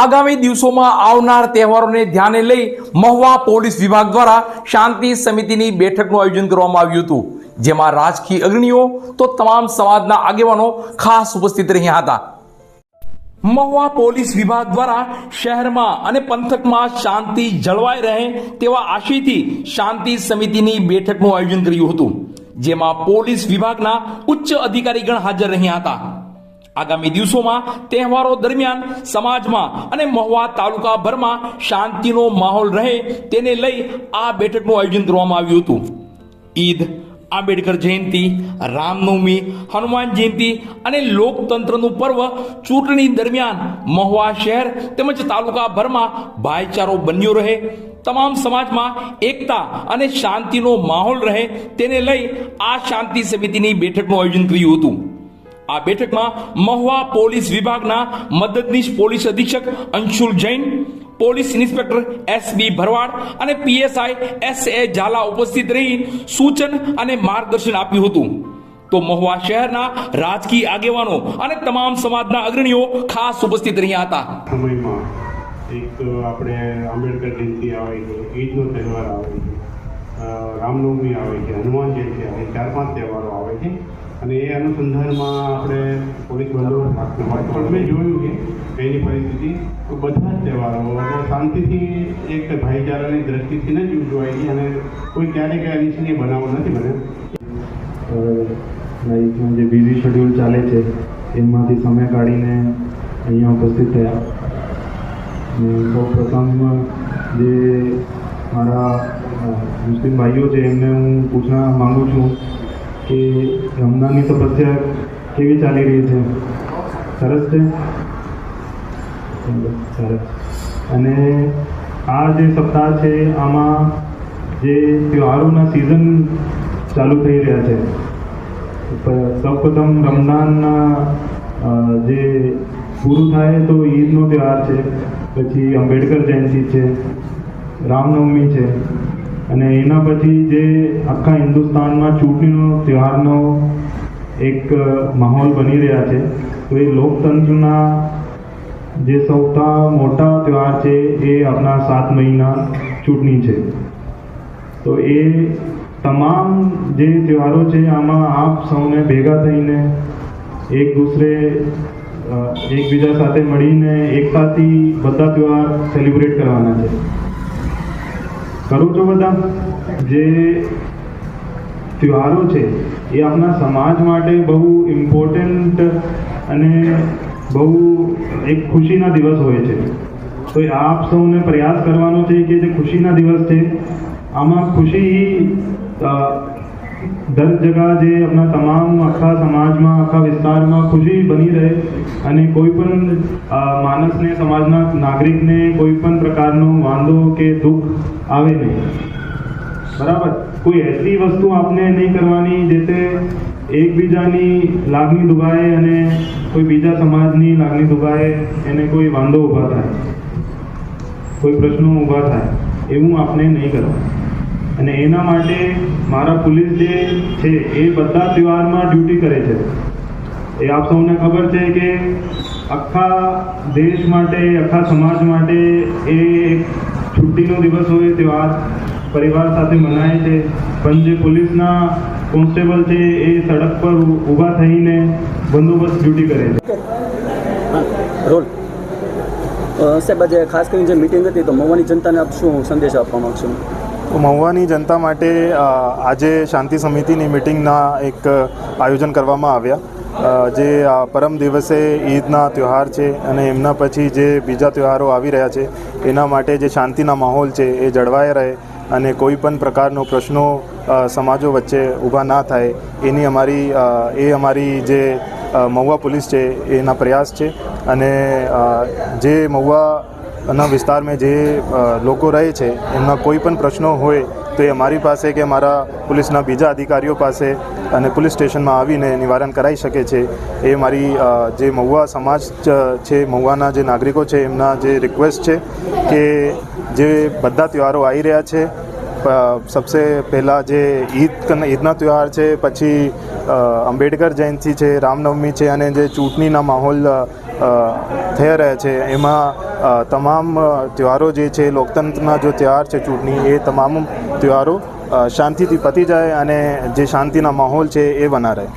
આગામી દિવસોમાં આવનાર તહેવારોને ધ્યાને લઈ મહુવા પોલીસ વિભાગ દ્વારા શાંતિ સમિતિની બેઠકનું આયોજન કરવામાં આવ્યું હતું. જેમાં રાજકીય અગ્રણીઓ તો તમામ સમાજના આગેવાનો ખાસ ઉપસ્થિત રહ્યા હતા. મહુવા પોલીસ વિભાગ દ્વારા શહેરમાં અને પંથકમાં શાંતિ જળવાઈ રહે તેવા આશયથી શાંતિ સમિતિની બેઠકનું આયોજન કર્યું હતું. જેમાં પોલીસ વિભાગના ઉચ્ચ અધિકારીગણ હાજર રહ્યા હતા. આગામી દિવસોમાં, તહેવારો દરમિયાન, સમાજમાં અને મહુવા તાલુકાભરમાં શાંતિનો માહોલ રહે તેને લઈ આ બેઠકનું આયોજન કરવામાં આવ્યું હતું. ઈદ, આંબેડકર જયંતિ, રામનવમી, હનુમાન જયંતિ અને લોકતંત્રનું પર્વ ચૂંટણી દરમિયાન મહુવા શહેર તેમજ તાલુકાભરમાં ભાઈચારો બન્યો રહે. તમામ સમાજમાં એકતા અને શાંતિનો માહોલ રહે તેને લઈ આ શાંતિ સમિતિની બેઠકનું આયોજન કર્યું હતું. આ બેઠકમાં મહુવા પોલીસ વિભાગના મદદનીશ પોલીસ અધિક્ષક Anshul Jain, police inspector S B Bharwad અને પીએસઆઈ એસ એ ઝાલા ઉપસ્થિત રહી સૂચન અને માર્ગદર્શન આપ્યું હતું. તો મહુવા શહેરના રાજકીય આગેવાનો અને તમામ સમાજના અગ્રણીઓ ખાસ ઉપસ્થિત રહ્યા હતા. એક આપણે આંબેડકર જયંતિ આવે છે, ઈદનો તહેવાર આવે છે રામનવમી આવે છે, હનુમાન જયંતિ આવે ચાર પાંચ તહેવારો આવે છે. અને એ અનુસંધાનમાં આપણે પોલીસ બંદોબસ્ત પણ મેં જોયું કે એની પરિસ્થિતિ તો બધા જ તહેવારો શાંતિથી એક ભાઈચારાની દ્રષ્ટિથી જ ઉજવાય છે અને કોઈ ક્યારેય કંઈ અનિચ્છનીય બનાવો નથી બને. લાઈફમાં જે બિઝી શેડ્યુલ ચાલે છે, એમાંથી સમય કાઢીને અહીંયા ઉપસ્થિત થયા. અને સૌ પ્રથમ જે મારા મુસ્લિમ ભાઈઓ છે એમને હું પૂછવા માગું છું કે રમઝાનની તપસ્યા કેવી ચાલી રહી છે? સરસ છે? સરસ. અને આ જે સપ્તાહ છે, આમાં જે તહેવારોના સિઝન ચાલુ થઈ રહ્યા છે સૌપ્રથમ રમઝાનના જે પૂરું થાય તો ઈદનો તહેવાર છે, પછી આંબેડકર જયંતિ છે, રામનવમી છે અને એના પછી જે આખા હિન્દુસ્તાનમાં ચૂંટણીનો તહેવારનો એક માહોલ બની રહ્યા છે, તો એ લોકતંત્રના જે સૌથી મોટા તહેવાર છે એ આપણા સાત મહિના ચૂંટણી છે. તો એ તમામ જે તહેવારો છે, આમાં આપ સૌને ભેગા થઈને એક દૂસરે એકબીજા સાથે મળીને એકતાથી બધા તહેવાર સેલિબ્રેટ કરવાના છે. કરો છો બધા? જે તહેવારો છે, એ આપણા સમાજ માટે બહુ ઇમ્પોર્ટન્ટ અને બહુ એક ખુશીના દિવસ હોય છે. તો આપ સૌને પ્રયાસ કરવાનો છે કે જે ખુશીના દિવસ છે, આમાં ખુશી અ, જગા જે આપણા તમામ આખા સમાજમાં આખા વિસ્તારમાં ખુશી બની રહે અને કોઈ પણ માણસને સમાજના નાગરિકને કોઈ પણ પ્રકારનો વાંધો કે દુઃખ આવે નહીં. બરાબર? કોઈ એસી વસ્તુ આપને નહીં કરવાની જેતે એકબીજાની લાગણી દુભાય અને કોઈ બીજા સમાજની લાગણી દુભાય એને કોઈ વાંધો ઊભા થાય. કોઈ પ્રશ્નો ઊભા થાય એવું આપણે નહીં કરવાનું. અને એના માટે મારા પોલીસ જે છે, એ બધા તહેવારમાં ડ્યુટી કરે છે. એ આપ સૌને ખબર છે કે આખા દેશ માટે, આખા સમાજ માટે એ છુટ્ટીનો દિવસ હોય તહેવાર પરિવાર સાથે મનાય છે. પણ જે પોલીસના કોન્સ્ટેબલ છે, એ સડક પર ઊભા થઈને બંદોબસ્ત ડ્યુટી કરે છે. રોલ. સાહેબ, આજે ખાસ કરીને જે મિટિંગ હતી, તો મહુવાની જનતાને આપ શું સંદેશ આપવા માગશો? મહુવાની જનતા માટે આજે શાંતિ સમિતિની મિટિંગના એક આયોજન કરવામાં આવ્યા. જે પરમ દિવસે ઈદના તહેવાર છે અને એમના પછી જે બીજા તહેવારો આવી રહ્યા છે, એના માટે જે શાંતિના માહોલ છે એ જળવાય રહે અને કોઈ પણ પ્રકારનો પ્રશ્નો સમાજો વચ્ચે ઊભા ના થાય, એની અમારી એ અમારી જે મહુવા પોલીસ છે, એના પ્રયાસ છે. અને જે મહુવા ના વિસ્તારમાં જે લોકો રહે છે, એમના કોઈ પણ પ્રશ્નો હોય, તો એ અમારી પાસે કે અમારા પોલીસના બીજા અધિકારીઓ પાસે અને પોલીસ સ્ટેશનમાં આવીને નિવારણ કરાવી શકે છે. એ મારી જે મહુવા સમાજ છે, મહુવાના જે નાગરિકો છે, એમના જે રિક્વેસ્ટ છે કે જે બધા તહેવારો આવી રહ્યા છે સબસે પહેલાં જે ઈદ ઈદના તહેવાર છે, પછી આંબેડકર જયંતિ છે, રામનવમી છે, અને જે ચૂંટણીના માહોલ થઈ રહ્યા છે, એમાં તમામ તહેવારો જે છે, લોકતંત્રના જો તહેવાર છે ચૂંટણી, એ તમામ તહેવારો શાંતિથી પતી જાય અને જે શાંતિના માહોલ છે, એ બના રહે.